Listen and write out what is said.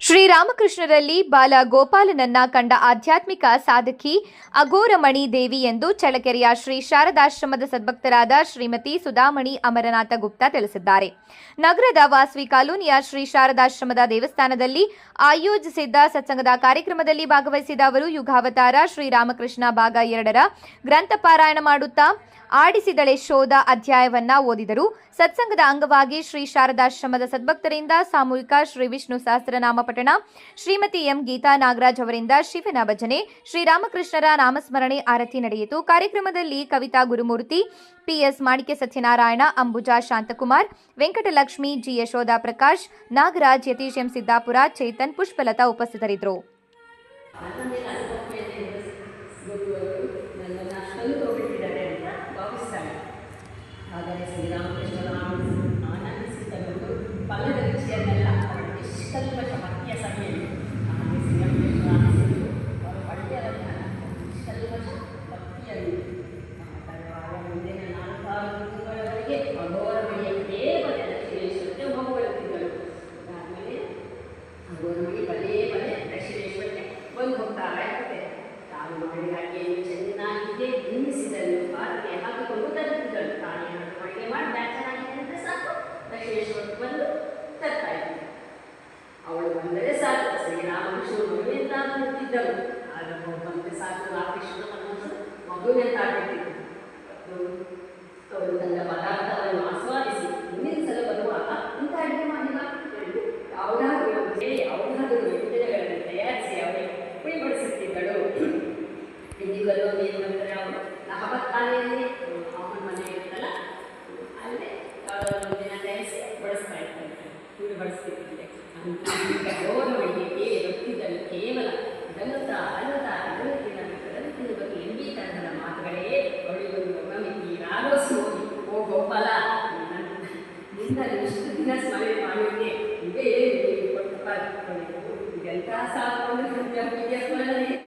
ಶ್ರೀರಾಮಕೃಷ್ಣರಲ್ಲಿ ಬಾಲ ಗೋಪಾಲನನ್ನ ಕಂಡ ಆಧ್ಯಾತ್ಮಿಕ ಸಾಧಕಿ ಅಗೋರಮಣಿ ದೇವಿ ಎಂದು ಚಳ್ಳಕೆರೆಯ ಶ್ರೀ ಶಾರದಾಶ್ರಮದ ಸದ್ಭಕ್ತರಾದ ಶ್ರೀಮತಿ ಸುಧಾಮಣಿ ಅಮರನಾಥ ಗುಪ್ತಾ ತಿಳಿಸಿದ್ದಾರೆ. ನಗರದ ವಾಸವಿ ಕಾಲೋನಿಯ ಶ್ರೀ ಶಾರದಾಶ್ರಮದ ದೇವಸ್ಥಾನದಲ್ಲಿ ಆಯೋಜಿಸಿದ್ದ ಸತ್ಸಂಗದ ಕಾರ್ಯಕ್ರಮದಲ್ಲಿ ಭಾಗವಹಿಸಿದ ಅವರು, ಯುಗಾವತಾರ ಶ್ರೀರಾಮಕೃಷ್ಣ ಭಾಗ ಎರಡರ ಗ್ರಂಥ ಪಾರಾಯಣ ಮಾಡುತ್ತಾ ಆಡಿಸಿದಳೆ ಶೋಧ ಅಧ್ಯಾಯವನ್ನ ಓದಿದರು. ಸತ್ಸಂಗದ ಅಂಗವಾಗಿ ಶ್ರೀ ಶಾರದಾಶ್ರಮದ ಸದ್ಭಕ್ತರಿಂದ ಸಾಮೂಹಿಕ ಶ್ರೀ ವಿಷ್ಣು ಸಹಸ್ರನಾಮ ಪಠಣ ಶ್ರೀಮತಿ ಎಂ ಗೀತಾ ನಾಗರಾಜ್ ಅವರಿಂದ ಶಿವನ ಭಜನೆ ಶ್ರೀರಾಮಕೃಷ್ಣರ ನಾಮಸ್ಮರಣೆ ಆರತಿ ನಡೆಯಿತು. ಕಾರ್ಯಕ್ರಮದಲ್ಲಿ Kavita Gurumurthy, PS Manikya Satyanarayana, Ambuja Shanthakumar, Venkatalakshmi G Yashoda Prakash, Nagaraj Yathish M Siddapura, Chetan Pushpalatha ಉಪಸ್ಥಿತರಿದ್ದರು. ಅನುಭವ ಅವಳು ಬಂದರೆ ಸಾಕು. ಶ್ರೀರಾಮಕೃಷ್ಣ ಮಗುವಿನಿಂದ ನಿಂತಿದ್ದಳು. ಆಗ ಬಂದರೆ ಸಾಕು ರಾಮಕೃಷ್ಣ ಮಗುವೆಂತ ಆಗ್ಬಿಟ್ಟಿತ್ತು ಅವರು ತನ್ನ ಪದಾರ್ಥವನ್ನು ಆಸ್ವಾದಿಸಿ ಮುಂದಿನ ಸಲ ಬರುವಾಗ ಇಂಥ ಅಡುಗೆ ಮಾಡಿಲ್ಲ ಎಂದು ಯಾವುದಾದ್ರೂ ಒಂದು ಯಾವುದಾದರೂ ತಯಾರಿಸಿ ಅವರಿಗೆ ಕುಡಿಬಡಿಸುತ್ತಿದ್ದಳು ಇಂದಿಗಲ್ಲೂ ಏನು ಮಾಡ್ತಾರೆ ಅವರು ಅವನ ಮನೆ ಅಲ್ಲೇ ತಯಾರಿಸಿ ಬಡಿಸ್ತಾ ಇರ್ತಾರೆ ಅಂತ ಬಡಿಸ್ತಿರ್ತಾರೆ ಏ ಗೊತ್ತಿದ್ದಳು ಕೇವಲ ಅಲ್ಲದ ಅಲ್ಲದ ಅಗಲತ್ತಿನ ಇಷ್ಟು ದಿನ ಸ್ಮರಣೆ ಮಾಡೋಕ್ಕೆ ಇದೇ ಕೊಟ್ಟ ಇದೆಂಥ ಸಾಧು